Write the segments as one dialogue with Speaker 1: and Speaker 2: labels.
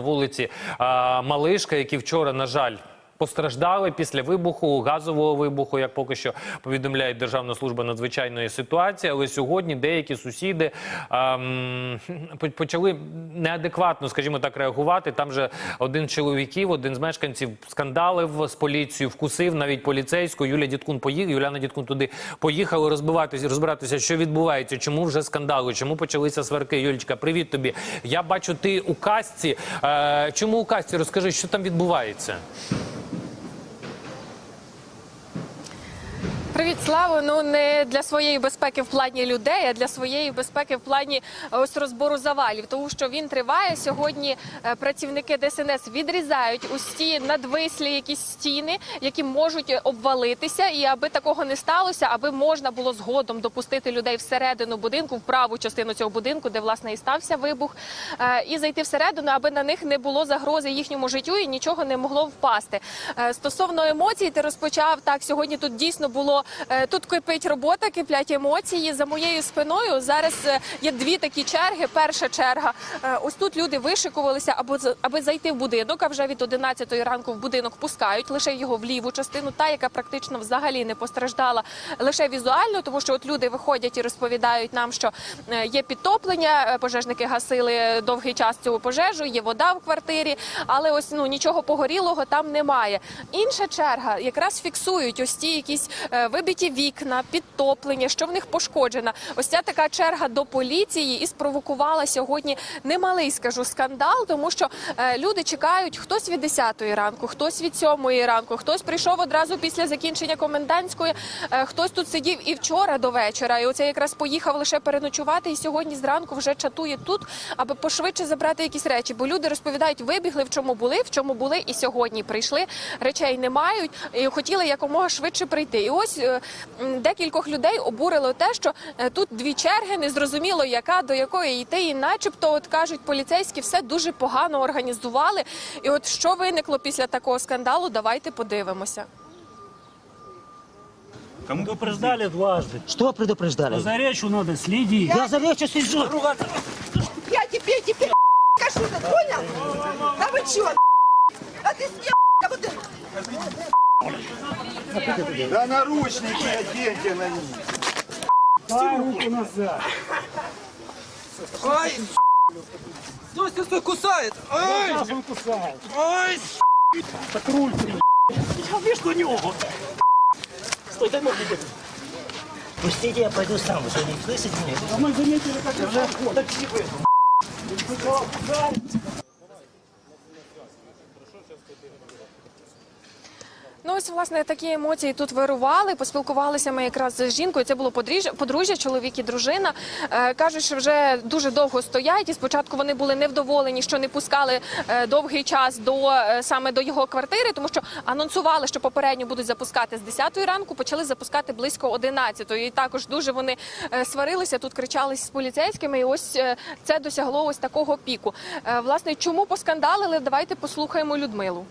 Speaker 1: вулиці Малишка, які вчора, на жаль, постраждали після вибуху, газового вибуху, як поки що повідомляє Державна служба надзвичайної ситуації. Але сьогодні деякі сусіди а, м, по- почали неадекватно, скажімо так, реагувати. Там же один чоловіків, один з мешканців скандалив з поліцією, вкусив навіть поліцейську. Юлія Діткун поїхала, Юліана Діткун туди поїхала розбиватися, розбиратися, що відбувається, чому вже скандали, чому почалися сварки. Юлічка, привіт тобі. Я бачу, ти у касці. Е, чому у касці? Розкажи, що там відбувається?
Speaker 2: Привіт, Ну не для своєї безпеки в плані людей, а для своєї безпеки в плані е, ось розбору завалів. Тому що він триває сьогодні. е, Працівники ДСНС відрізають ці надвислі якісь стіни, які можуть обвалитися. І аби такого не сталося, аби можна було згодом допустити людей всередину будинку, в праву частину цього будинку, де власне і стався вибух, е, і зайти всередину, аби на них не було загрози їхньому життю і нічого не могло впасти. Е, Стосовно емоцій, ти розпочав так. Сьогодні тут дійсно було е, тут кипить робота, киплять емоції. За моєю спиною зараз е, є дві такі черги. Перша черга е, ось тут люди вишикувалися, аби за- аби зайти в будинок. А вже від 11 ранку в будинок пускають лише його в ліву частину, та яка практично взагалі не постраждала лише візуально, тому що от люди виходять і розповідають нам, що е, є підтоплення. е, Пожежники гасили довгий час цю пожежу, є вода в квартирі, але ось ну нічого погорілого там немає. Інша черга якраз фіксують ось ті якісь е, вікна, підтоплення, що в них пошкоджено. Ось ця така черга до поліції і спровокувала сьогодні немалий, скажу, скандал, тому що е, люди чекають хтось від 10 ранку, хтось від 7 ранку, хтось прийшов одразу після закінчення комендантської, е, хтось тут сидів і вчора до вечора. І оце якраз поїхав лише переночувати. І сьогодні зранку вже чатує тут, аби пошвидше забрати якісь речі. Бо люди розповідають, вибігли в чому були, в чому були, і сьогодні прийшли. Речей не мають і хотіли якомога швидше прийти. І ось е, декількох людей обурило те, що е, тут дві черги, незрозуміло, яка до якої йти, і начебто, от кажуть, поліцейські все дуже погано організували. І от що виникло після такого скандалу, давайте подивимося.
Speaker 3: Кому предупреждали дважды.
Speaker 4: Что предупреждали?
Speaker 3: За речью надо следить.
Speaker 4: Я за речью сижу.
Speaker 5: Я тебе теперь скажу, ты понял? Да вы чё? А ты с кем?
Speaker 6: Да наручники оденьте на них.
Speaker 3: Дай руку назад.
Speaker 5: Ай! Стой, стой, стой, кусает! Ай!
Speaker 3: Сейчас он кусает.
Speaker 5: Ай!
Speaker 3: Так руль ты, Я видишь на него. Стой, дай ноги.
Speaker 4: Пустите, я пойду сам. Вы что, не слышите меня?
Speaker 3: А мы заметили, как я уже такси
Speaker 2: Ну ось власне такі емоції тут вирували. Поспілкувалися ми якраз з жінкою. Це було подружжя, чоловік і дружина. Е, кажуть, що вже дуже довго стоять. І спочатку вони були невдоволені, що не пускали е, довгий час до е, саме до його квартири, тому що анонсували, що попередньо будуть запускати з 10 ранку. Почали запускати близько 11 І також дуже вони сварилися тут, кричали з поліцейськими. І ось це досягло ось такого піку. Власне, чому поскандалили? Давайте послухаємо Людмилу.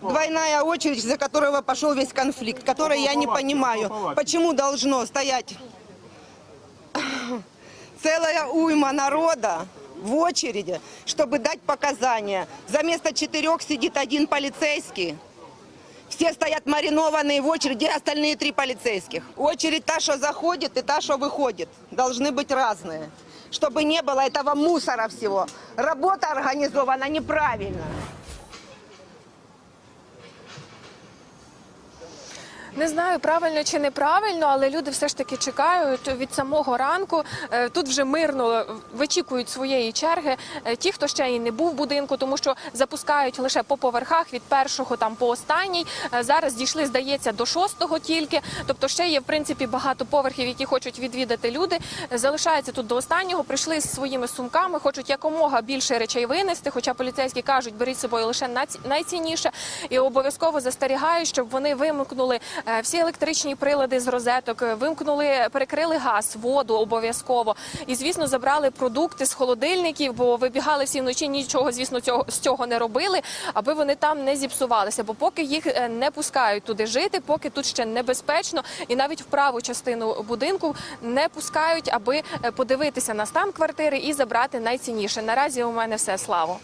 Speaker 5: Двойная очередь, за которого пошел весь конфликт, который я не понимаю, почему должно стоять целая уйма народа в очереди, чтобы дать показания. За место четырех сидит один полицейский. Все стоят маринованные в очереди, остальные три полицейских. Очередь та, что заходит, и та, что выходит, должны быть разные. Чтобы не было этого мусора всего. Работа организована неправильно.
Speaker 2: Не знаю, правильно чи неправильно, але люди все ж таки чекають від самого ранку. Е, Тут вже мирно вичікують своєї черги. Е, Ті, хто ще і не був в будинку, тому що запускають лише по поверхах від першого там по останній. Е, Зараз дійшли, здається, до шостого тільки. Тобто ще є в принципі багато поверхів, які хочуть відвідати люди. Залишаються тут до останнього. Прийшли з своїми сумками, хочуть якомога більше речей винести. Хоча поліцейські кажуть, беріть з собою лише найцінніше і обов'язково застерігають, щоб вони вимкнули всі електричні прилади з розеток, е, вимкнули, перекрили газ, воду обов'язково. І, звісно, забрали продукти з холодильників, бо вибігали всі вночі, нічого, звісно, цього з цього не робили, аби вони там не зіпсувалися. Бо поки їх е, не пускають туди жити, поки тут ще небезпечно, і навіть в праву частину будинку не пускають, аби е, подивитися на стан квартири і забрати найцінніше. Наразі у мене все слава.